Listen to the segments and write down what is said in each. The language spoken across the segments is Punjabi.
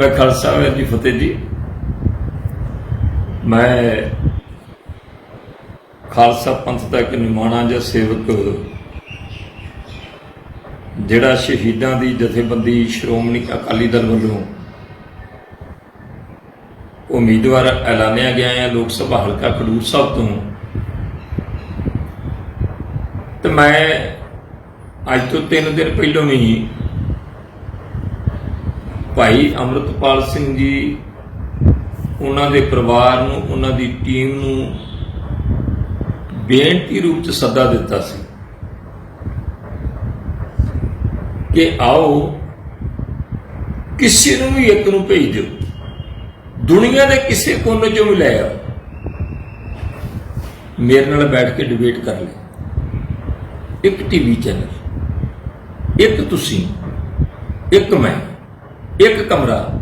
ਵਾਹਿ ਖਾਲਸਾ ਵਾਹਿਗੁਰੂ ਜੀ ਫਤਿਹ ਜੀ। ਮੈਂ ਖਾਲਸਾ ਪੰਥ ਦਾ ਇੱਕ ਨਿਮਾਣਾ ਜਿਹਾ ਸੇਵਕ ਜਿਹੜਾ ਸ਼ਹੀਦਾਂ ਦੀ ਜਥੇਬੰਦੀ ਸ਼੍ਰੋਮਣੀ ਅਕਾਲੀ ਦਲ ਵੱਲੋਂ ਉਮੀਦਵਾਰ ਐਲਾਨਿਆ ਗਿਆ ਹੈ ਲੋਕ ਸਭਾ ਹਲਕਾ ਖਡੂਰ ਸਾਹਿਬ ਤੋਂ। ਤੇ ਮੈਂ ਅੱਜ ਤੋਂ 3 ਦਿਨ ਪਹਿਲਾਂ ਵੀ ਭਾਈ ਅਮਰਤਪਾਲ ਸਿੰਘ ਜੀ, ਉਹਨਾਂ ਦੇ ਪਰਿਵਾਰ ਨੂੰ, ਉਹਨਾਂ ਦੀ ਟੀਮ ਨੂੰ ਬੇਨਤੀ ਰੂਪ ਚ ਸੱਦਾ ਦਿੱਤਾ ਸੀ ਕਿ ਆਓ ਕਿਸੇ ਨੂੰ ਵੀ ਇੱਕ ਨੂੰ ਭੇਜ ਦਿਓ। ਦੁਨੀਆ ਦੇ ਕਿਸੇ ਕੋਨੇ ਚੋਂ ਵੀ ਲੈ ਆਓ। ਮੇਰੇ ਨਾਲ ਬੈਠ ਕੇ ਡਿਬੇਟ ਕਰ ਲਈ ਇੱਕ ਟੀਵੀ ਚੈਨਲ ਇੱਕ ਤੁਸੀਂ, ਇੱਕ ਮੈਂ। ਇੱਕ ਕਮਰਾ।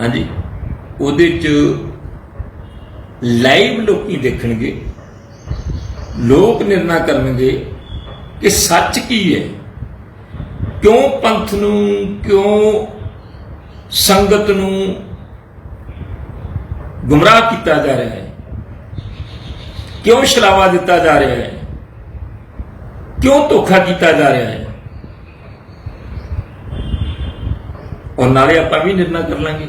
ਹਾਂਜੀ। ਉਹਦੇ ਚ ਲਾਈਵ ਲੋਕੀ ਦੇਖਣਗੇ। ਲੋਕ ਨਿਰਣਾ ਕਰਨਗੇ ਕਿ ਸੱਚ ਕੀ ਹੈ। ਕਿਉਂ ਪੰਥ ਨੂੰ, ਕਿਉਂ ਸੰਗਤ ਨੂੰ ਗੁੰਮਰਾਹ ਕੀਤਾ ਜਾ ਰਿਹਾ ਹੈ? ਕਿਉਂ ਛਲਾਵਾ ਦਿੱਤਾ ਜਾ ਰਿਹਾ ਹੈ? ਕਿਉਂ ਧੋਖਾ ਕੀਤਾ ਜਾ ਰਿਹਾ ਹੈ? ਔਰ ਨਾਲੇ ਆਪਾਂ ਵੀ ਨਿਰਣਾ ਕਰ ਲਾਂਗੇ।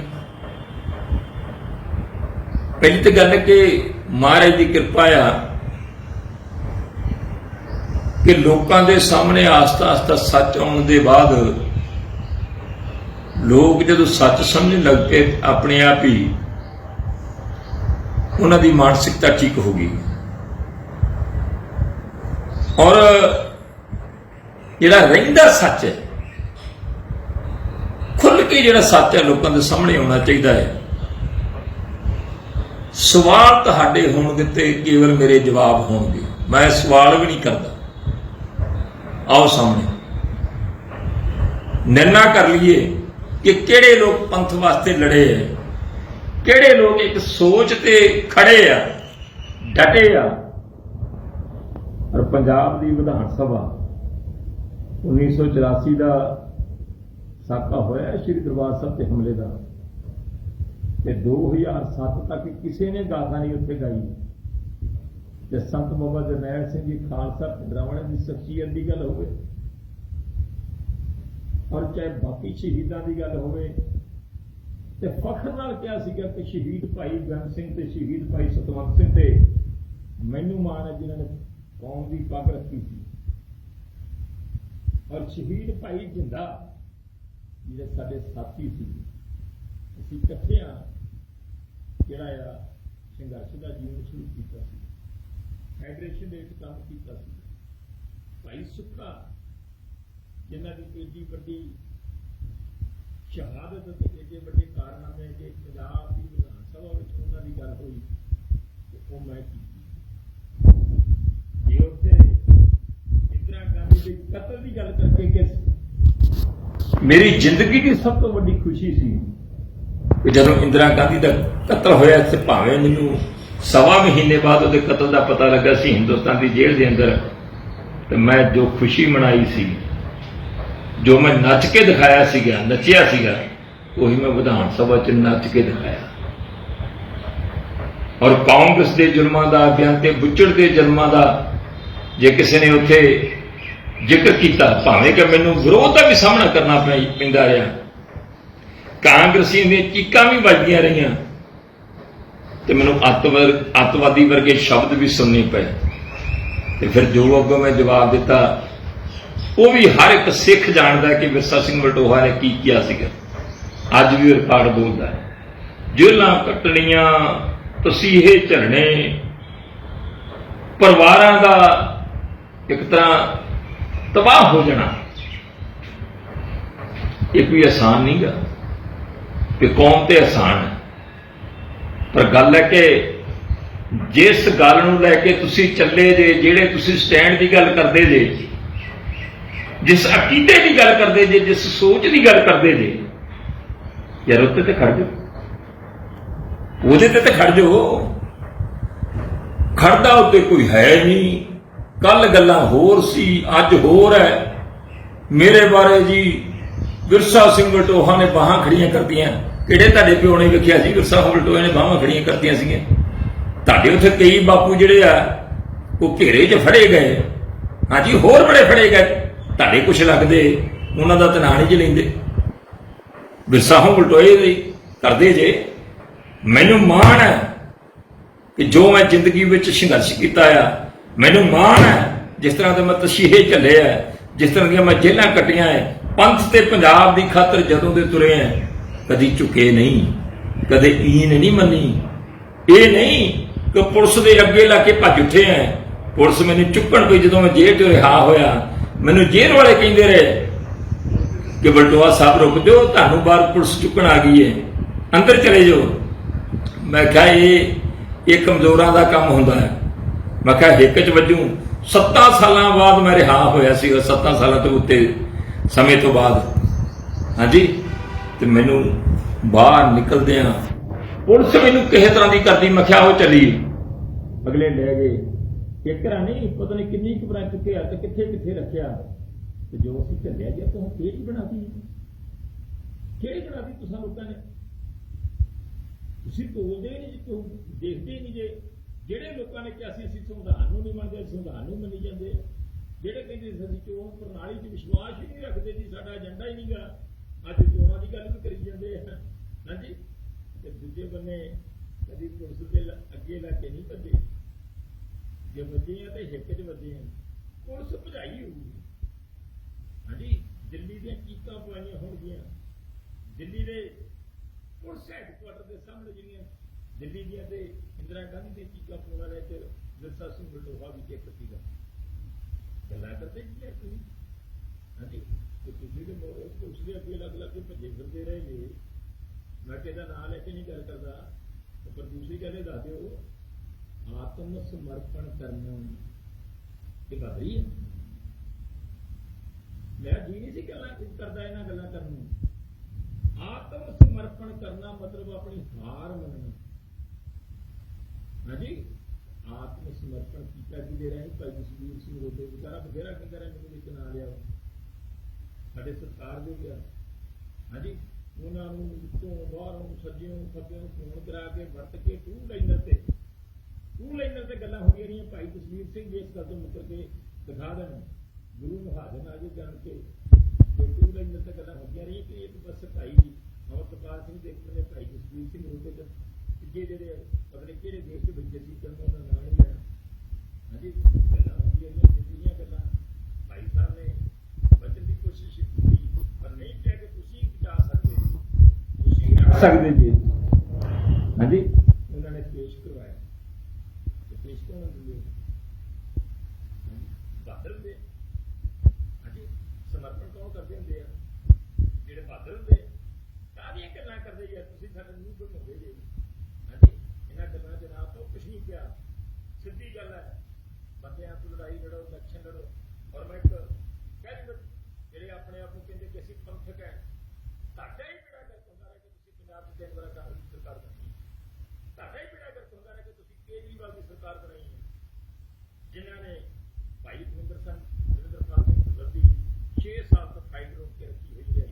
ਪਹਿਲੀ ਤਾਂ ਗੱਲ ਕਿ ਮਹਾਰਾਜ ਦੀ ਕਿਰਪਾ ਆ ਕਿ ਲੋਕਾਂ ਦੇ ਸਾਹਮਣੇ ਆਸਤਾ ਆਸਤਾ ਸੱਚ ਆਉਣ ਦੇ ਬਾਅਦ ਲੋਕ ਜਦੋਂ ਸੱਚ ਸਮਝਣ ਲੱਗ ਪਏ ਆਪਣੇ ਆਪ ਹੀ, ਉਹਨਾਂ ਦੀ ਮਾਨਸਿਕਤਾ ਠੀਕ ਹੋ ਗਈ। ਔਰ ਜਿਹੜਾ ਰਹਿੰਦਾ ਸੱਚ ਹੈ ਖੁੱਲ ਜਿਹੜਾ ਸੱਚ ਹੈ, ਲੋਕਾਂ ਦੇ ਸਾਹਮਣੇ ਆਉਣਾ ਚਾਹੀਦਾ ਹੈ। ਸਵਾਲ ਤੁਹਾਡੇ ਹੋਣਗੇ ਤੇ ਕੇਵਲ ਮੇਰੇ ਜਵਾਬ ਹੋਣਗੇ। ਮੈਂ ਸਵਾਲ ਵੀ ਨਹੀਂ ਕਰਦਾ। ਆਓ ਸਾਹਮਣੇ। ਨਿਰਣਾ ਕਰ ਲਈਏ ਕਿ ਕਿਹੜੇ ਲੋਕ ਪੰਥ ਵਾਸਤੇ ਲੜੇ ਹੈ ਕਿਹੜੇ ਲੋਕ ਇੱਕ ਸੋਚ ਤੇ ਖੜੇ ਆ, ਡਟੇ ਆ? ਔਰ ਪੰਜਾਬ ਦੀ ਵਿਧਾਨ ਸਭਾ 1984 ਦਾ ਸਾਕਾ ਹੋਇਆ ਸ਼੍ਰੀ ਦਰਬਾਰ ਸਾਹਿਬ ਤੇ ਹਮਲੇ ਦਾ। ਤੇ 2007 ਤੱਕ ਕਿਸੇ ਨੇ ਗਾਥਾ ਨਹੀਂ ਉੱਥੇ ਗਾਈ। ਤੇ ਸੰਤ ਬਾਬਾ ਜਰਨੈਲ ਸਿੰਘ ਜੀ ਖਾਲਸਾ ਪਿੰਡਰਾਵਣੇ ਦੀ ਸ਼ਖਸੀਅਤ ਦੀ ਗੱਲ ਹੋਵੇ, ਔਰ ਚਾਹੇ ਬਾਕੀ ਸ਼ਹੀਦਾਂ ਦੀ ਗੱਲ ਹੋਵੇ, ਤੇ ਫਖਰ ਨਾਲ ਕਿਹਾ ਸੀਗਾ ਕਿ ਸ਼ਹੀਦ ਭਾਈ ਗਨ ਸਿੰਘ ਤੇ ਸ਼ਹੀਦ ਭਾਈ ਸਤਵੰਤ ਸਿੰਘ ਤੇ ਮੈਨੂੰ ਮਾਣ ਹੈ ਜਿਨ੍ਹਾਂ ਨੇ ਕੌਮ ਦੀ ਪੱਗ ਰੱਖੀ ਸੀ। ਔਰ ਸ਼ਹੀਦ ਭਾਈ ਜਿੰਦਾ ਜਿਹੜੇ ਸਾਡੇ ਸਾਥੀ ਸੀ, ਅਸੀਂ ਇਕੱਠਿਆਂ ਜਿਹੜਾ ਆ ਸੰਘਰਸ਼ ਦਾ ਜੀਵਨ ਸ਼ੁਰੂ ਕੀਤਾ ਸੀ। ਫੈਡਰੇਸ਼ਨ ਦੇ ਵਿੱਚ ਕੰਮ ਕੀਤਾ ਸੀ। ਭਾਈ ਸੁੱਖਾ ਜਿਨ੍ਹਾਂ ਦੀ ਏਡੀ ਵੱਡੀ ਸ਼ਹਾਦਤ ਅਤੇ ਏਡੇ ਵੱਡੇ ਕਾਰਨਾਮੇ ਜੇ ਪੰਜਾਬ ਦੀ ਵਿਧਾਨ ਸਭਾ ਵਿੱਚ ਉਹਨਾਂ ਦੀ ਗੱਲ ਹੋਈ, ਤੇ ਉਹ ਮੈਂ ਕੀਤੀ। ਜੇ ਉੱਥੇ ਇੰਦਰਾ ਗਾਂਧੀ ਦੇ ਕਤਲ ਦੀ ਗੱਲ ਕਰਕੇ ਕਿ ਮੇਰੀ ਜ਼ਿੰਦਗੀ ਦੀ ਸਭ ਤੋਂ ਵੱਡੀ ਖੁਸ਼ੀ ਸੀ ਕਿ ਜਦੋਂ ਇੰਦਰਾ ਗਾਂਧੀ ਦਾ ਕਤਲ ਹੋਇਆ ਤੇ ਭਾਵੇਂ ਮੈਨੂੰ ਸਵਾ ਮਹੀਨੇ ਬਾਅਦ ਉਹਦੇ ਕਤਲ ਦਾ ਪਤਾ ਲੱਗਾ ਸੀ ਹਿੰਦੁਸਤਾਨ ਦੀ ਜੇਲ੍ਹ ਦੇ ਅੰਦਰ, ਤੇ ਮੈਂ ਜੋ ਖੁਸ਼ੀ ਮਨਾਈ ਸੀ, ਜੋ ਮੈਂ ਨੱਚ ਕੇ ਦਿਖਾਇਆ ਸੀਗਾ, ਨੱਚਿਆ ਸੀਗਾ, ਉਹੀ ਮੈਂ ਵਿਧਾਨ ਸਭਾ 'ਚ ਨੱਚ ਕੇ ਦਿਖਾਇਆ। ਔਰ ਕਾਂਗਰਸ ਦੇ ਜੁਰਮਾਂ ਦਾ, ਬਿਆਨ ਤੇ ਬੁੱਚੜ ਦੇ ਜੁਰਮਾਂ ਦਾ, ਜੇ ਕਿਸੇ ਨੇ ਉੱਥੇ ਜ਼ਿਕਰ ਕੀਤਾ, ਭਾਵੇਂ ਕਿ ਮੈਨੂੰ ਵਿਰੋਧ ਦਾ ਵੀ ਸਾਹਮਣਾ ਕਰਨਾ ਪਈ- ਪੈਂਦਾ ਰਿਹਾ। ਕਾਂਗਰਸੀਆਂ ਦੀਆਂ ਚੀਕਾਂ ਵੀ ਵੱਜਦੀਆਂ ਰਹੀਆਂ। ਤੇ ਮੈਨੂੰ ਅੱਤਵਾਦ ਅੱਤਵਾਦੀ ਵਰਗੇ ਸ਼ਬਦ ਵੀ ਸੁਣਨੇ ਪਏ। ਤੇ ਫਿਰ ਜੋ ਅੱਗੋਂ ਮੈਂ ਜਵਾਬ ਦਿੱਤਾ, ਉਹ ਵੀ ਹਰ ਇੱਕ ਸਿੱਖ ਜਾਣਦਾ ਕਿ ਵਿਰਸਾ ਸਿੰਘ ਵਲਟੋਹਾ ਨੇ ਕੀ ਕੀਤਾ ਸੀਗਾ। ਅੱਜ ਵੀ ਰਿਕਾਰਡ ਬੋਲਦਾ ਹੈ। ਜੇਲਾਂ ਕੱਟਣੀਆਂ ਤਸੀਹੇ ਝਰਨੇ, ਪਰਿਵਾਰਾਂ ਦਾ ਇੱਕ ਤਰ੍ਹਾਂ ਤਬਾਹ ਹੋ ਜਾਣਾ। ਇਹ ਕੋਈ ਆਸਾਨ ਨਹੀਂ ਗਾ। ਕਿ ਕੌਮ ਤੇ ਆਸਾਨ ਹੈ। ਪਰ ਗੱਲ ਹੈ ਕਿ ਜਿਸ ਗੱਲ ਨੂੰ ਲੈ ਕੇ ਤੁਸੀਂ ਚੱਲੇ ਜੇ, ਜਿਹੜੇ ਤੁਸੀਂ ਸਟੈਂਡ ਦੀ ਗੱਲ ਕਰਦੇ ਜੇ, ਜਿਸ ਅਕੀਦੇ ਦੀ ਗੱਲ ਕਰਦੇ ਜੇ, ਜਿਸ ਸੋਚ ਦੀ ਗੱਲ ਕਰਦੇ ਜੇ, ਯਾਰ ਉੱਤੇ ਤੇ ਖੜ ਜਾਓ। ਉਹਦੇ ਤੇ ਤੇ ਖੜ ਜਾਓ। ਖੜਦਾ ਉੱਤੇ ਕੋਈ ਹੈ ਨਹੀਂ। ਕੱਲ ਗੱਲਾਂ ਹੋਰ ਸੀ, ਅੱਜ ਹੋਰ ਹੈ। ਮੇਰੇ ਬਾਰੇ ਜੀ ਵਿਰਸਾ ਸਿੰਘ ਬਲਟੋਹਾ ਨੇ ਬਾਹਾਂ ਖੜੀਆਂ ਕਰਤੀਆਂ। ਕਿਹੜੇ ਤੁਹਾਡੇ ਪਿਓ ਨੇ ਵੇਖਿਆ ਸੀ ਵਿਰਸਾ ਬਲਟੋਹਾ ਨੇ ਬਾਹਾਂ ਖੜੀਆਂ ਕਰਤੀਆਂ ਸੀਗੀਆਂ? ਤੁਹਾਡੇ ਉੱਥੇ ਕਈ ਬਾਪੂ ਜਿਹੜੇ ਆ, ਉਹ ਘੇਰੇ 'ਚ ਫੜੇ ਗਏ। ਹਾਂਜੀ, ਹੋਰ ਬੜੇ ਫੜੇ ਗਏ। ਤੁਹਾਡੇ ਕੁਛ ਲੱਗਦੇ, ਉਹਨਾਂ ਦਾ ਤਾਂ ਨਾਂ ਨਹੀਂ ਚ ਲੈਂਦੇ। ਵਿਰਸਾ ਹੋ ਬਲਟੋਏ ਦੇ ਕਰਦੇ ਜੇ। ਮੈਨੂੰ ਮਾਣ ਹੈ ਕਿ ਜੋ ਮੈਂ ਜ਼ਿੰਦਗੀ ਵਿੱਚ ਸੰਘਰਸ਼ ਕੀਤਾ ਆ ਮੈਨੂੰ ਮਾਣ ਹੈ ਜਿਸ ਤਰ੍ਹਾਂ ਦੇ ਮੈਂ ਤਸ਼ੀਹੇ ਝੱਲੇ ਆ ਜਿਸ ਤਰ੍ਹਾਂ ਦੀਆਂ ਮੈਂ ਜੇਲਾਂ ਕੱਟੀਆਂ ਐ ਪੰਥ ਤੇ ਪੰਜਾਬ ਦੀ ਖਾਤਰ ਜਦੋਂ ਦੇ ਤੁਰੇ ਆ ਕਦੀ ਝੁਕੇ ਨਹੀਂ, ਕਦੇ ਈਨ ਨਹੀਂ ਮੰਨੀ। ਇਹ ਨਹੀਂ ਕਿ ਪੁਲਿਸ ਦੇ ਅੱਗੇ ਲਾ ਕੇ ਭੱਜ ਉੱਠੇ ਆ ਪੁਲਿਸ ਮੈਨੂੰ ਚੁੱਕਣ ਪਈ ਜਦੋਂ ਮੈਂ ਜੇਲ੍ਹ ਤੋਂ ਰਿਹਾ ਹੋਇਆ, ਮੈਨੂੰ ਜੇਲ੍ਹ ਵਾਲੇ ਕਹਿੰਦੇ ਰਹੇ ਕਿ ਬਲਟੋਆ ਸਾਹਿਬ ਰੁਕ ਜਾਓ, ਤੁਹਾਨੂੰ ਬਾਹਰ ਪੁਲਿਸ ਚੁੱਕਣ ਆ ਗਈ ਹੈ। ਅੰਦਰ ਚਲੇ ਜਾਓ। ਮੈਂ ਕਿਹਾ, ਇਹ ਇਹ ਕਮਜ਼ੋਰਾਂ ਦਾ ਕੰਮ ਹੁੰਦਾ ਹੈ। ਮੈਂ ਕਿਹਾ ਹਿੱਕ ਚ ਵੱਜੂ। 7 ਸਾਲਾਂ ਬਾਅਦ ਮੈਂ ਰਿਹਾ ਹੋਇਆ ਸੀ 7 ਸਾਲਾਂ ਤੋਂ ਉੱਤੇ, ਸਮੇਂ ਤੋਂ ਬਾਅਦ। ਹਾਂਜੀ? ਤੇ ਮੈਨੂੰ ਬਾਹਰ ਨਿਕਲਦਿਆਂ ਪੁਲਿਸ ਮੈਨੂੰ ਕਿਸੇ ਤਰ੍ਹਾਂ ਦੀ ਕਰਦੀ, ਮੈਂ ਕਿਹਾ ਉਹ ਚੱਲੀ ਅਗਲੇ ਲੈ ਗਏ। ਇੱਕ ਰਾਂ ਨਹੀਂ, ਪਤਾ ਨਹੀਂ ਕਿੰਨੀ ਕੁ ਬਰਾਂ ਚੁੱਕਿਆ ਤੇ ਕਿੱਥੇ ਕਿੱਥੇ ਰੱਖਿਆ। ਤੇ ਜੋ ਅਸੀਂ ਚੱਲਿਆ ਗਿਆ, ਤਾਂ ਕਿਹੜੀ ਬਣਾਤੀ ਕਿਹੜੀ ਬਣਾਤੀ ਤੁਸੀਂ ਲੋਕਾਂ ਨੇ। ਤੁਸੀਂ ਤੋਲਦੇ ਨਹੀਂ ਜੀ ਦੇਖਦੇ ਨਹੀਂ ਜੇ। ਜਿਹੜੇ ਲੋਕਾਂ ਨੇ ਕਿਹਾ ਸੀ, ਅਸੀਂ ਸੰਵਿਧਾਨ ਨੂੰ ਨਹੀਂ ਮੰਨਦੇ, ਸੰਵਿਧਾਨ ਨੂੰ ਮੰਨੀ ਜਾਂਦੇ ਆ। ਜਿਹੜੇ ਕਹਿੰਦੇ ਸੀ ਅਸੀਂ ਚੋਣ ਪ੍ਰਣਾਲੀ 'ਚ ਵਿਸ਼ਵਾਸ ਹੀ ਨਹੀਂ ਰੱਖਦੇ ਜੀ, ਸਾਡਾ ਏਜੰਡਾ ਹੀ ਨਹੀਂਗਾ। ਅੱਜ ਚੋਣਾਂ ਦੀ ਗੱਲ ਵੀ ਕਰੀ ਜਾਂਦੇ ਆ। ਹਾਂਜੀ? ਤੇ ਦੂਜੇ ਬੰਨੇ ਕਦੀ ਪੁਲਿਸ ਦੇ ਅੱਗੇ ਲਾ ਕੇ ਨਹੀਂ ਭੱਜੇ ਜੇ ਵੱਜੇ ਆ ਤੇ ਹਿੱਕ 'ਚ ਵੱਜੇ ਆ। ਪੁਲਿਸ ਭਜਾਈ ਹੋਊਗੀ। ਹਾਂਜੀ? ਦਿੱਲੀ ਦੀਆਂ ਚੀਕਾਂ ਪਵਾਈਆਂ ਹੋਣਗੀਆਂ। ਦਿੱਲੀ ਦੇ ਪੁਲਿਸ ਹੈਡਕੁਆਟਰ ਦੇ ਸਾਹਮਣੇ ਜਿਹੜੀਆਂ ਦਿੱਲੀ ਦੀਆਂ ਤੇ ਇੰਦਰਾ ਗਾਂਧੀ ਦੇ ਚੀਕਾਂ ਪੂਰਾ ਵਾਲੇ ਚ ਵਿਰਸਾ ਸਿੰਘ ਬਲਟੋਹਾ ਵੀ ਇੱਕ ਸੀਗਾ ਗੱਲਾਂ ਕਰਦੇ ਕੀ ਹੈ ਤੁਸੀਂ। ਹਾਂਜੀ, ਤੇ ਤੁਸੀਂ ਦੇ ਮੋਰੇ ਪੁਲਿਸ ਦੇ ਅੱਗੇ ਲੱਗ ਲੱਗ ਕੇ ਭੱਜੇ ਫਿਰਦੇ ਰਹੇ ਜੀ। ਮੈਂ ਕਿਹਦਾ ਨਾਂ ਲੈ ਕੇ ਨਹੀਂ ਗੱਲ ਕਰਦਾ, ਪਰ ਦੂਸਰੀ ਗੱਲ ਇਹ ਦੱਸ ਦਿਓ, ਆਤਮ ਸਮਰਪਣ ਕਰਨਾ ਇਹ ਬਦਰੀ ਹੈ। ਮੈਂ ਜੀ ਨਹੀਂ ਸੀ ਗੱਲਾਂ ਕਰਦਾ ਇਹਨਾਂ ਗੱਲਾਂ ਕਰਨ ਨੂੰ। ਆਤਮ ਸਮਰਪਣ ਕਰਨਾ ਮਤਲਬ ਆਪਣੀ ਹਾਰ ਮੰਨਣਾ। ਹਾਂਜੀ ਆਤਮ ਸਮਰਪਣ ਕੀਤਾ ਜਿਹਦੇ ਰਾਹੀਂ ਭਾਈ ਜਸਵੀਰ ਸਿੰਘ ਰੋਡੇ ਵਿਚਾਰਾ ਬਥੇਰਾ ਕਹਿੰਦਾ ਮੈਨੂੰ ਵਿੱਚ ਨਾ ਲਿਆ ਸਾਡੇ ਸਰਕਾਰ ਦੇ ਗਿਆ ਹਾਂਜੀ, ਉਹਨਾਂ ਨੂੰ ਤੋਂ ਬਾਹਰੋਂ ਸੱਜਿਓਂ ਖੱਬਿਓਂ ਫੋਨ ਕਰਾ ਕੇ ਵਰਤ ਕੇ ਟੂ ਲਾਈਨਰ ਤੇ ਟੂ ਲਾਈਨਰ ਤੇ ਗੱਲਾਂ ਹੋ ਗਈਆਂ ਰਹੀਆਂ। ਭਾਈ ਜਸਵੀਰ ਸਿੰਘ ਜੀ ਇਸ ਗੱਲ ਤੋਂ ਮੁੱਕਰ ਕੇ ਦਿਖਾ ਦੇਣ। ਗੁਰੂ ਮਹਾਜਨ ਆਜੇ ਜਾਣ ਕੇ ਤੇ ਟੂ ਲਾਈਨਰ ਤੇ ਗੱਲਾਂ ਹੋ ਗਈਆਂ ਰਹੀਆਂ ਕਿ ਇੱਕ ਬਸ ਭਾਈ ਅਮਰਪਾਲ ਸਿੰਘ ਦੇ ਨੇ ਭਾਈ ਜਸਵੀਰ ਸਿੰਘ ਰੋਡੇ ਤੇ ਤੀਜੇ ਜਿਹੜੇ ਪਤਾ ਨਹੀਂ ਕਿਹੜੇ ਦੇਸ਼ ਦੇ ਵਿੱਚ ਸੀ ਕਹਿੰਦਾ ਉਹਦਾ ਨਾਮ ਨਹੀਂ ਲੈਣਾ। ਹਾਂਜੀ ਗੱਲਾਂ ਹੁੰਦੀਆਂ ਰਹੀਆਂ ਜਿੰਨੀਆਂ ਗੱਲਾਂ। ਭਾਈ ਸਾਹਿਬ ਨੇ ਬਚਨ ਦੀ ਕੋਸ਼ਿਸ਼ ਕੀਤੀ ਪਰ ਨਹੀਂ ਕਿਹਾ ਕਿ ਤੁਸੀਂ ਬਚਾ ਸਕਦੇ ਜੀ। ਤੁਸੀਂ ਰੱਖ ਸਕਦੇ ਜੀ। ਹਾਂਜੀ। ਉਹਨਾਂ ਨੇ ਪੇਸ਼ ਕਰਵਾਇਆ। ਤੇ ਪੇਸ਼ ਕਰਨ ਦਿੰਦੇ ਬਾਦਲ ਦੇ ਹਾਂਜੀ ਸਮਰਪਣ ਕੌਣ ਕਰਦੇ ਹੁੰਦੇ ਆ ਜਿਹੜੇ ਬਾਦਲ ਹੁੰਦੇ ਕਾਹਦੀਆਂ ਗੱਲਾਂ ਕਰਦੇ ਯਾਰ ਤੁਸੀਂ ਸਾਡੇ ਮੂੰਹ ਬਣਾਉਂਦੇ ਜੇ ਹਾਂਜੀ ਇਹਨਾਂ ਗੱਲਾਂ ਦੇ ਨਾਲ ਤੋਂ ਕੁਝ ਨਹੀਂ ਕਿਹਾ ਸਿੱਧੀ ਗੱਲ ਹੈ। ਬੰਦਿਆਂ ਤੋਂ ਲੜਾਈ ਲੜੋ ਇਲੈਕਸ਼ਨ ਲੜੋ। ਔਰ ਮੈਂ ਇੱਕ ਕਹਿੰਦੇ ਜਿਹੜੇ ਆਪਣੇ ਆਪ ਨੂੰ ਕਹਿੰਦੇ ਕਿ ਅਸੀਂ ਪੰਥਕ ਹੈ, ਤੁਹਾਡਾ ਹੀ ਬੇੜਾ ਗਰਕ ਹੁੰਦਾ ਹੈ ਕਿ ਤੁਸੀਂ ਪੰਜਾਬ ਦੀ ਤਿੰਨ ਵਾਰ ਕਾਂਗਰਸ ਦੀ ਸਰਕਾਰ ਬਣੀ ਤੁਹਾਡਾ ਹੀ ਬੇੜਾ ਗਰਕ ਹੁੰਦਾ ਰਿਹਾ ਕਿ ਤੁਸੀਂ ਕੇਜਰੀਵਾਲ ਦੀ ਸਰਕਾਰ ਬਣਾਈ ਹੈ। ਜਿਨ੍ਹਾਂ ਨੇ ਭਾਈ ਭੁਪਿੰਦਰ ਸਿੰਘ ਭੁਪਿੰਦਰ ਪਾਲ ਸਿੰਘ ਵਿਰੁੱਧੀ 6 ਸਾਲ ਤੋਂ ਫਾਈਟ ਰੋਕ ਕੇ ਰੱਖੀ ਹੋਈ ਹੈ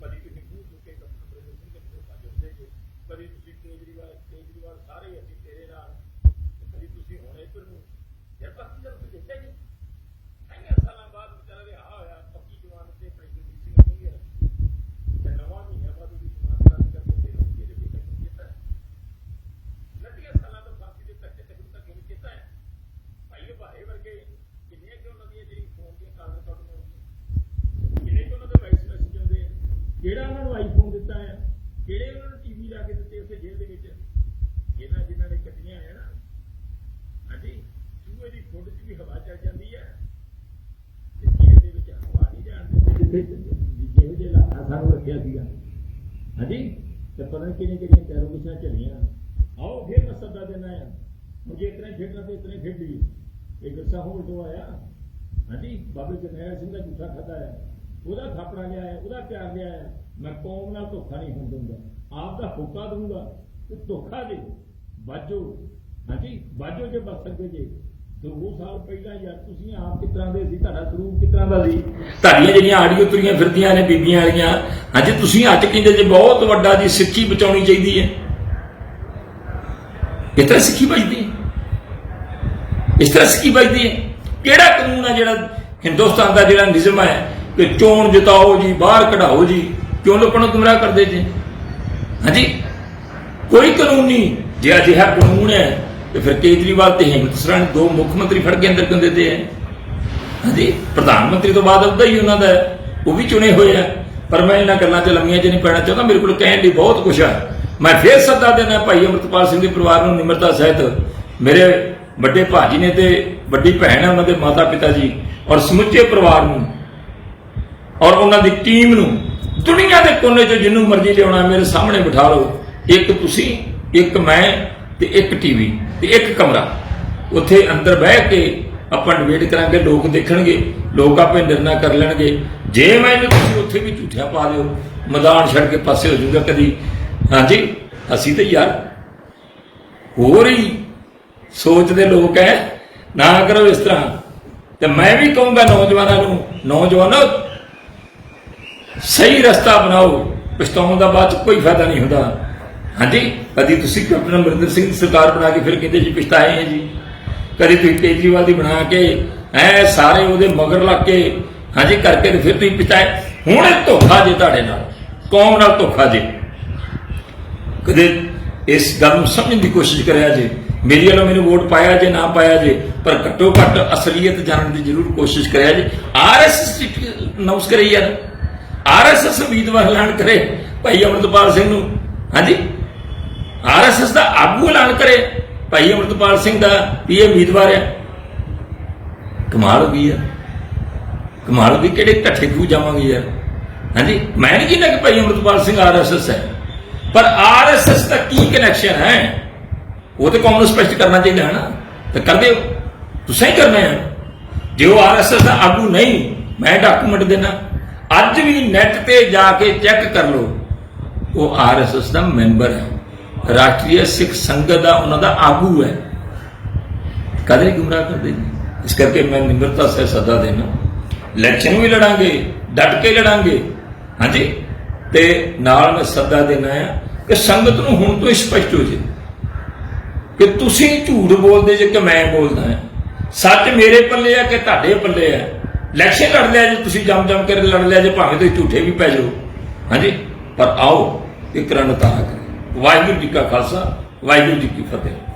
ਕਦੀ ਤੁਸੀਂ ਮੂੰਹ ਚੁੱਕੇ ਕੱਪੜੇ ਬਰੇ ਸਿੰਘ ਦੇ ਕੋਲ ਭੱਜ ਹੁੰਦੇ ਜੇ ਕਦੀ ਤੁਸੀਂ ਕੇਜਰੀਵਾਲ ਕੇਜਰੀਵਾਲ ਸਾਰੇ ਅਸੀਂ ਤੇਰੇ ਨਾਲ ਤੇ ਕਦੀ ਤੁਸੀਂ ਹੁਣ ਇੱਧਰ ਨੂੰ ਯਾਰ ਬਾਕੀ ਜਦ ਤੁਸੀਂ ਦੇਖਿਆ ਜੀ ਇੰਨੇ ਸਾਲਾਂ ਬਾਅਦ ਵਿਚਾਰਾ ਰਿਹਾ ਹੋਇਆ ਪੱਕੀ ਜਵਾਨ ਤੇ ਭਾਈ ਗੁਰਦੀਪ ਸਿੰਘ ਨਹੀਂ ਗਿਆ ਤੇ ਨਵਾਂ ਮਹੀਨਾ ਬਾਅਦ ਉਹਦੀ ਜਮਾਤ ਕਰਾਉਣ ਕਰਕੇ ਫਿਰ ਉਹ ਜਿਹੜੇ ਵੀ ਕੰਮ ਕੀਤਾ ਹੈ ਲੱਟੀਆਂ ਸਾਲਾਂ ਤੋਂ ਫਾਂਸੀ ਦੇ ਤੱਕ ਤੱਕ ਤੱਕ ਨਹੀਂ ਕੀਤਾ ਹੈ ਭਾਈ ਭਾਰੇ ਵਰਗੇ ਕਿੰਨੇ ਕਿ ਉਹਨਾਂ ਦੀਆਂ ਜਿਹੜੀ ਫੋਨ ਦੀਆਂ ਕਾਲ ਰਿਕਾਰਡਿੰਗਾਂ ਹੁੰਦੀਆਂ ਕਿੰਨੇ ਕਿ ਉਹਨਾਂ ਦੇ ਵਾਇਸ ਮੈਸੇਜ ਆਉਂਦੇ ਆ ਕਿਹੜਾ ਉਹਨਾਂ ਨੂੰ ਆਈਫੋਨ ਦਿੱਤਾ ਹੈ ਕਿਹੜੇ ਉਹਨਾਂ ਨੂੰ ਟੀਵੀ ਲਾ ਕੇ ਦਿੱਤੇ ਉਸੇ ਜੇਲ੍ਹ ਦੇ ਵਿੱਚ, ਇਹਨਾਂ ਜਿਨ੍ਹਾਂ ਨੇ ਕੱਟੀਆਂ ਆ ਨਾ, ਹਾਂਜੀ, ਚੂਹੇ ਦੀ ਖੁੱਡ 'ਚ ਵੀ ਹਵਾ ਚੱਲ ਜਾਂਦੀ ਹੈ ਤੇ ਜੇਲ੍ਹ ਦੇ ਵਿੱਚ ਹਵਾ ਨਹੀਂ ਜਾਣ ਦਿੰਦੇ। ਜਿੱਥੇ ਜਿਹੋ ਜਿਹੇ ਸਾਨੂੰ ਰੱਖਿਆ ਸੀਗਾ। ਹਾਂਜੀ? ਤੇ ਪਤਾ ਨਹੀਂ ਕਿਹਨੇ ਕਿਹੜੀਆਂ ਟੈਰੋਰਿਸਟਾਂ ਚੱਲੀਆਂ। ਆਓ, ਫਿਰ ਮੈਂ ਸੱਦਾ ਦੇਣਾ ਆ। ਹੁਣ ਜੇ ਇਤਨੇ ਖੇਡਣਾ ਤੇ ਇਤਨੇ ਖੇਡ ਲਈਏ ਇਹ ਗੁੱਸਾ ਹੋਰ ਜੋ ਆਇਆ। ਹਾਂਜੀ, ਬਾਬੇ ਜਰਨੈਲ ਸਿੰਘ ਦਾ ਝੂਠਾ ਖਾਦਾ ਹੈ ਉਹਦਾ ਥਾਪੜਾ ਲਿਆ ਹੈ ਉਹਦਾ ਪਿਆਰ ਲਿਆ ਹੈ ਮੈਂ ਕੌਮ ਨਾਲ ਧੋਖਾ ਨਹੀਂ ਹੋਣ ਦਿੰਦਾ। ਆਪ ਦਾ ਹੋਕਾ ਦੂੰਗਾ ਤੇ ਧੋਖਾ ਦੇ ਬਾਜੋ। ਹਾਂਜੀ, ਬਾਜੋ ਜੇ ਬਚ ਸਕਦੇ ਜੇ। ਦੋ ਸਾਲ ਪਹਿਲਾਂ ਯਾਰ ਤੁਸੀਂ ਆਪ ਕਿਸ ਦੇ ਸੀ? ਤੁਹਾਡਾ ਸਰੂਪ ਕਿਸ ਦਾ ਸੀ? ਤੁਹਾਡੀਆਂ ਜਿਹੜੀਆਂ ਆਡੀਓ ਤੁਰੀਆਂ ਫਿਰਦੀਆਂ ਨੇ, ਬੀਬੀਆਂ ਵਾਲੀਆਂ, ਹਾਂਜੀ, ਤੁਸੀਂ ਅੱਜ ਕਹਿੰਦੇ ਜੇ ਬਹੁਤ ਵੱਡਾ ਜੀ ਸਿੱਖੀ ਬਚਾਉਣੀ ਚਾਹੀਦੀ ਹੈ। ਇਸ ਤਰ੍ਹਾਂ ਸਿੱਖੀ ਬਚਦੀ ਹੈ? ਇਸ ਤਰ੍ਹਾਂ ਸਿੱਖੀ ਬਚਦੀ ਹੈ? ਕਿਹੜਾ ਕਾਨੂੰਨ ਆ ਜਿਹੜਾ ਹਿੰਦੁਸਤਾਨ ਦਾ ਜਿਹੜਾ ਨਿਯਮ ਹੈ ਕਿ ਚੋਣ ਜਿਤਾਓ ਜੀ, ਬਾਹਰ ਕਢਾਓ ਜੀ? ਕਿਉਂ ਲੋਕਾਂ ਨੂੰ ਗੁੰਮਰਾਹ ਕਰਦੇ ਜੀ? ਹਾਂਜੀ? ਕੋਈ ਕਾਨੂੰਨ ਨਹੀਂ। ਜੇ ਅਜਿਹਾ ਕਾਨੂੰਨ ਹੈ, ਤੇ ਫਿਰ ਕੇਜਰੀਵਾਲ ਤੇ ਹਿੰਮਤ ਸਰਾਣੀ ਦੋ ਮੁੱਖ ਮੰਤਰੀ ਫੜ ਕੇ ਅੰਦਰ ਕਿਉਂ ਦਿੱਤੇ ਹੈ ਹਾਂਜੀ? ਪ੍ਰਧਾਨ ਮੰਤਰੀ ਤੋਂ ਬਾਅਦ ਉਹਦਾ ਹੀ ਉਹਨਾਂ ਦਾ, ਉਹ ਵੀ ਚੁਣੇ ਹੋਏ ਆ। ਪਰ ਮੈਂ ਇਹਨਾਂ ਗੱਲਾਂ 'ਚ ਲੰਮੀਆਂ 'ਚ ਨਹੀਂ ਪੈਣਾ ਚਾਹੁੰਦਾ। ਮੇਰੇ ਕੋਲ ਕਹਿਣ ਲਈ ਬਹੁਤ ਕੁਝ ਹੈ ਮੈਂ ਫੇਰ ਸੱਦਾ ਦੇਣਾ ਭਾਈ ਅਮਰਤਪਾਲ ਸਿੰਘ ਦੇ ਪਰਿਵਾਰ ਨੂੰ, ਨਿਮਰਤਾ ਸਹਿਤ। ਮੇਰੇ ਵੱਡੇ ਭਾਜੀ ਨੇ ਤੇ ਵੱਡੀ ਭੈਣ ਹੈ ਉਹਨਾਂ ਦੇ ਮਾਤਾ ਪਿਤਾ ਜੀ ਔਰ ਸਮੁੱਚੇ ਪਰਿਵਾਰ ਨੂੰ ਔਰ ਉਹਨਾਂ ਦੀ ਟੀਮ ਨੂੰ ਦੁਨੀਆ ਦੇ ਕੋਨੇ 'ਚ ਜਿੰਨੂੰ ਮਰਜ਼ੀ ਲਿਆਉਣਾ, ਮੇਰੇ ਸਾਹਮਣੇ ਬਿਠਾ ਲਓ। ਇੱਕ ਤੁਸੀਂ, ਇੱਕ ਮੈਂ ਤੇ ਇੱਕ ਟੀਵੀ ਤੇ ਇੱਕ ਕਮਰਾ। ਉੱਥੇ ਅੰਦਰ ਬਹਿ ਕੇ ਆਪਾਂ ਡਿਬੇਟ ਕਰਾਂਗੇ, ਲੋਕ ਦੇਖਣਗੇ, ਲੋਕ ਆਪੇ ਨਿਰਣਾ ਕਰ ਲੈਣਗੇ। ਜੇ ਮੈਨੂੰ ਤੁਸੀਂ ਉੱਥੇ ਵੀ ਝੂਠਿਆ ਪਾ ਦਿਓ, ਮੈਦਾਨ ਛੱਡ ਕੇ ਪਾਸੇ ਹੋ ਜਾਊਗਾ ਕਦੀ। ਹਾਂਜੀ, ਅਸੀਂ ਤਾਂ ਯਾਰ ਹੋਰ ਹੀ ਸੋਚਦੇ ਲੋਕ ਐ। ਨਾ ਕਰੋ ਇਸ ਤਰ੍ਹਾਂ। ਤੇ ਮੈਂ ਵੀ ਕਹੂੰਗਾ ਨੌਜਵਾਨਾਂ ਨੂੰ, ਨੌਜਵਾਨੋ ਸਹੀ ਰਸਤਾ ਬਣਾਓ, ਪਛਤਾਉਣ ਦਾ ਬਾਅਦ ਚ ਕੋਈ ਫਾਇਦਾ ਨਹੀਂ ਹੁੰਦਾ। ਹਾਂਜੀ, ਕਦੀ ਤੁਸੀਂ ਕੈਪਟਨ ਅਮਰਿੰਦਰ ਸਿੰਘ ਦੀ ਸਰਕਾਰ ਬਣਾ ਕੇ ਫਿਰ ਕਹਿੰਦੇ ਜੀ ਪਛਤਾਏ ਹੈ ਜੀ। ਕਦੀ ਤੁਸੀਂ ਕੇਜਰੀਵਾਲ ਦੀ ਬਣਾ ਕੇ, ਐ ਸਾਰੇ ਉਹਦੇ ਮਗਰ ਲੱਗ ਕੇ, ਹਾਂਜੀ, ਕਰਕੇ ਫਿਰ ਤੁਸੀਂ ਪਛਤਾਏ। ਹੁਣ ਇਹ ਧੋਖਾ ਜੇ ਤੁਹਾਡੇ ਨਾਲ, ਕੌਮ ਨਾਲ ਧੋਖਾ ਜੇ। ਕਦੇ ਇਸ ਗੱਲ ਨੂੰ ਸਮਝਣ ਦੀ ਕੋਸ਼ਿਸ਼ ਕਰਿਆ ਜੇ। ਮੇਰੀ ਵੱਲੋਂ ਮੈਨੂੰ ਵੋਟ ਪਾਇਆ ਜੇ, ਨਾ ਪਾਇਆ ਜੇ, ਪਰ ਘੱਟੋ ਘੱਟ ਅਸਲੀਅਤ ਜਾਣਨ ਦੀ ਜ਼ਰੂਰ ਕੋਸ਼ਿਸ਼ ਕਰਿਆ ਜੇ। ਆਰਐਸਐਸ ਨੌਸ ਕਰੇ ਯਾਰ ਆਰਐਸਐਸ ਉਮੀਦਵਾਰ ਐਲਾਨ ਕਰੇ ਭਾਈ ਅਮਰਤਪਾਲ ਸਿੰਘ ਨੂੰ। ਹਾਂਜੀ? ਆਰਐਸਐਸ ਦਾ ਆਗੂ ਐਲਾਨ ਕਰੇ ਭਾਈ ਅਮਰਤਪਾਲ ਸਿੰਘ ਦਾ ਵੀ ਉਮੀਦਵਾਰ ਹੈ। ਕਮਾਲ ਹੋ ਗਈ ਯਾਰ। ਕਮਾਲ ਹੋ ਗਈ, ਕਿਹੜੇ ਢੱਠੇ ਖੂ ਜਾਵਾਂਗੇ ਯਾਰ। ਹਾਂਜੀ? ਮੈਂ ਨਹੀਂ ਕਹਿੰਦਾ ਕਿ ਭਾਈ ਅਮਰਤਪਾਲ ਸਿੰਘ ਆਰਐਸਐਸ ਹੈ। ਪਰ ਆਰਐਸਐਸ ਦਾ ਕੀ ਕਨੈਕਸ਼ਨ ਹੈ? ਉਹ ਤੇ ਕੌਮ ਨੂੰ ਸਪਸ਼ਟ ਕਰਨਾ ਚਾਹੀਦਾ ਹੈ ਨਾ। ਤਾਂ ਕਰ ਦਿਓ। ਤੁਸੀਂ ਹੀ ਕਰਨਾ ਹੈ। ਜੇ ਉਹ ਆਰਐਸਐਸ ਦਾ ਆਗੂ ਨਹੀਂ, ਮੈਂ ਡਾਕੂਮੈਂਟ ਦੇਣਾ। ਅੱਜ ਵੀ ਨੈਟ ਤੇ ਜਾ ਕੇ ਚੈੱਕ ਕਰ ਲਓ। ਉਹ ਆਰਐਸਐਸ ਦਾ ਮੈਂਬਰ ਹੈ। ਰਾਸ਼ਟਰੀ ਸਿੱਖ ਸੰਗਤ ਦਾ ਉਹਨਾਂ ਦਾ ਆਗੂ ਹੈ। ਕਦੇ ਗੁੰਮਰਾਹ ਕਰਦੇ ਨੇ? ਇਸ ਕਰਕੇ ਮੈਂ ਨਿਮਰਤਾ ਸੇ ਸਦਾ ਦੇਣਾ। ਇਲੈਕਸ਼ਨ ਵੀ ਲੜਾਂਗੇ, ਡਟ ਕੇ ਲੜਾਂਗੇ। ਹਾਂਜੀ। ਤੇ ਨਾਲ ਮੈਂ ਸੱਦਾ ਦੇਣਾ ਹੈ ਕਿ ਸੰਗਤ ਨੂੰ ਹੁਣ ਤੋਂ ਹੀ ਸਪਸ਼ਟ ਹੋ ਜੇ ਕਿ ਤੁਸੀਂ ਝੂਠ ਬੋਲਦੇ ਜੇ ਕਿ ਮੈਂ ਬੋਲਦਾ ਹਾਂ ਸੱਚ ਮੇਰੇ ਪੱਲੇ ਆ ਕਿ ਤੁਹਾਡੇ ਪੱਲੇ ਆ? ਇਲੈਕਸ਼ਨ ਲੜ ਲਿਆ ਜੇ, ਤੁਸੀਂ ਜੰਮ ਜੰਮ ਕੇ ਲੜ ਲਿਆ ਜੇ, ਭਾਵੇਂ ਤੁਸੀਂ ਝੂਠੇ ਵੀ ਪੈ ਜਾਓ। ਹਾਂਜੀ? ਪਰ ਆਓ, ਇੱਕ ਰਣ ਤਾਰਾ ਕਰੇ ਵਾਹਿਗੁਰੂ ਜੀ ਕਾ ਖਾਲਸਾ, ਵਾਹਿਗੁਰੂ ਜੀ ਕੀ ਫਤਿਹ।